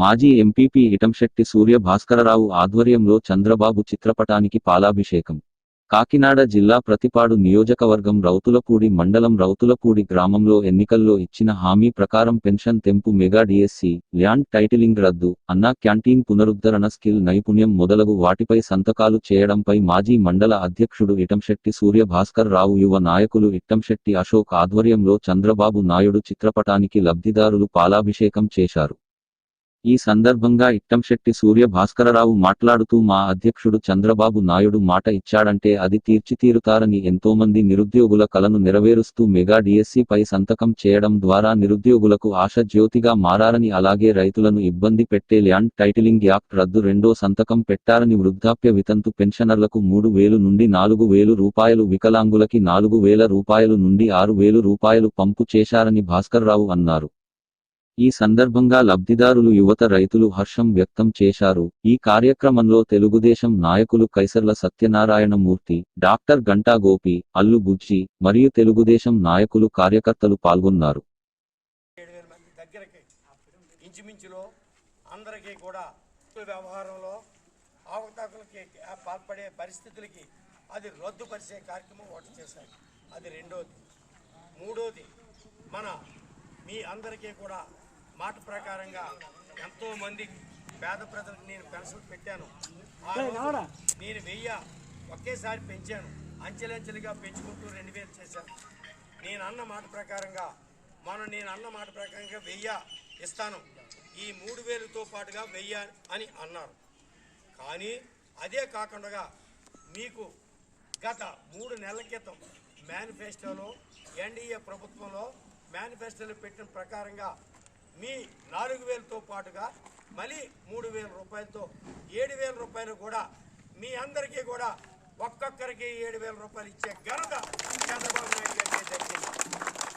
మాజీ ఎంపీపీ ఇటంశెట్టి సూర్య భాస్కరరావు ఆధ్వర్యంలో చంద్రబాబు చిత్రపటానికి పాలాభిషేకం. కాకినాడ జిల్లా ప్రతిపాడు నియోజకవర్గం రౌతులపూడి మండలం రౌతులపూడి గ్రామంలో ఎన్నికల్లో ఇచ్చిన హామీ ప్రకారం పెన్షన్ తెంపు మెగా డిఎస్సి ల్యాండ్ టైటిలింగ్ రద్దు అన్నా క్యాంటీన్ పునరుద్ధరణ స్కిల్ నైపుణ్యం మొదలగు వాటిపై సంతకాలు చేయడంపై మాజీ మండల అధ్యక్షుడు ఇటంశెట్టి సూర్య భాస్కర్ రావు యువ నాయకులు ఇట్టంశెట్టి అశోక్ ఆధ్వర్యంలో చంద్రబాబు నాయుడు చిత్రపటానికి లబ్ధిదారులు పాలాభిషేకం చేశారు. ఈ సందర్భంగా ఇట్టంశెట్టి సూర్య భాస్కరరావు మాట్లాడుతూ మా అధ్యక్షుడు చంద్రబాబు నాయుడు మాట ఇచ్చాడంటే అది తీర్చితీరుతారని ఎంతోమంది నిరుద్యోగుల కలను నెరవేరుస్తూ మెగా డిఎస్సి పై సంతకం చేయడం ద్వారా నిరుద్యోగులకు ఆశ జ్యోతిగా మారారని అలాగే రైతులను ఇబ్బంది పెట్టే ల్యాండ్ టైటిలింగ్ యాక్ట్ రద్దు రెండో సంతకం పెట్టారని వృద్ధాప్య వితంతు పెన్షనర్లకు మూడు వేలు నుండి నాలుగు వేలు రూపాయలు వికలాంగులకి నాలుగు వేల రూపాయలు నుండి ఆరు వేలు రూపాయలు పంపు చేశారని భాస్కర్రావు అన్నారు. ఈ సందర్భంగా లబ్ధిదారులు యువత రైతులు హర్షం వ్యక్తం చేశారు. ఈ కార్యక్రమంలో తెలుగుదేశం నాయకులు కైసర్ల సత్యనారాయణమూర్తి డాక్టర్ గంటా గోపి అల్లు బుజ్జి మరియు తెలుగుదేశం నాయకులు కార్యకర్తలు పాల్గొన్నారు. అందరికీ కూడా వ్యవహారంలో అవకతవకలకి పాల్పడే పరిస్థితులకి అది రద్దుపరిచే కార్యక్రమం ఒకటి చేశారు. అది రెండోది. మూడోది మన మీ అందరికీ కూడా మాట ప్రకారంగా ఎంతో మంది పేద ప్రజలకు నేను పెన్షన్ పెట్టాను. నేను వెయ్యి ఒకేసారి పెంచాను. అంచెలంచెలుగా పెంచుకుంటూ రెండు వేలు చేశాను. నేను అన్న మాట ప్రకారంగా మనం నేను అన్న మాట ప్రకారంగా వెయ్యి ఇస్తాను. ఈ మూడు వేలతో పాటుగా వెయ్యి అని అన్నారు. కానీ అదే కాకుండా మీకు గత మూడు నెలల క్రితం మేనిఫెస్టోలో ఎన్డీఏ ప్రభుత్వంలో మేనిఫెస్టోలో పెట్టిన ప్రకారంగా మీ నాలుగు వేలతో పాటుగా మళ్ళీ మూడు వేల రూపాయలతో ఏడు వేల రూపాయలు కూడా మీ అందరికీ కూడా ఒక్కొక్కరికి ఏడు వేల రూపాయలు ఇచ్చే ఘనత చంద్రబాబు నాయుడు గారికి దక్కింది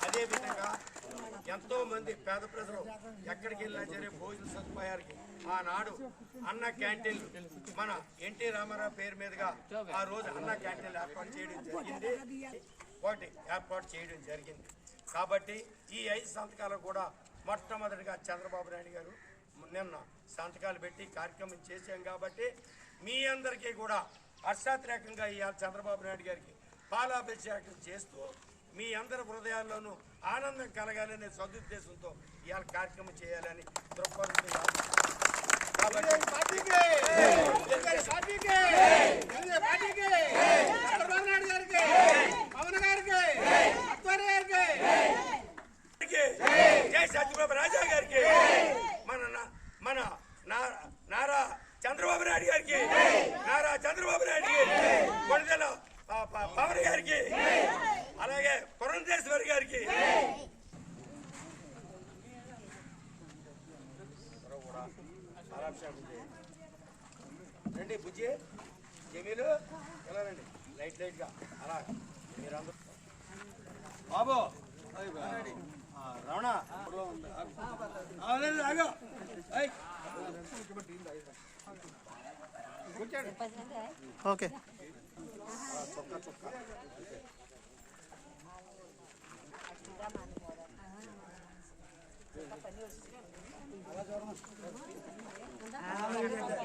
అదేవిధంగా ఎంతో మంది పేద ప్రజలు ఎక్కడికి వెళ్ళినా సరే భోజన సదుపాయాలకి ఆనాడు అన్న క్యాంటీన్లు మన ఎన్టీ రామారావు పేరు మీదుగా ఆ రోజు అన్న క్యాంటీన్లు ఏర్పాటు చేయడం జరిగింది. ఒకటి ఏర్పాటు చేయడం జరిగింది. కాబట్టి ఈ ఐదు సంతకాలు కూడా మొట్టమొదటిగా చంద్రబాబు నాయుడు గారు నిన్న సంతకాలు పెట్టి కార్యక్రమం చేశాం కాబట్టి మీ అందరికీ కూడా హర్షాతిరేకంగా ఇవాళ చంద్రబాబు నాయుడు గారికి పాలాభిషేకం చేస్తూ మీ అందరి హృదయాల్లోనూ ఆనందం కలగాలనే సదుద్దేశంతో ఇవాళ కార్యక్రమం చేయాలని దృక్పథం కాబట్టి గారికి, జై సత్యబాబు రాజా గారికి మన నా- మన నా- నారా చంద్రబాబు నాయుడు గారికి నారా చంద్రబాబు నాయుడు కొణిదెల పవన్ గారికి అలాగే పురంధేశ్వరి గారికి. రండి బుజ్జి జమీలు ఎలా రండి? లైట్ లైట్గా. అలా మీరందరూ. బాబు రండి. ఆ, రమణ ఓకే. అలా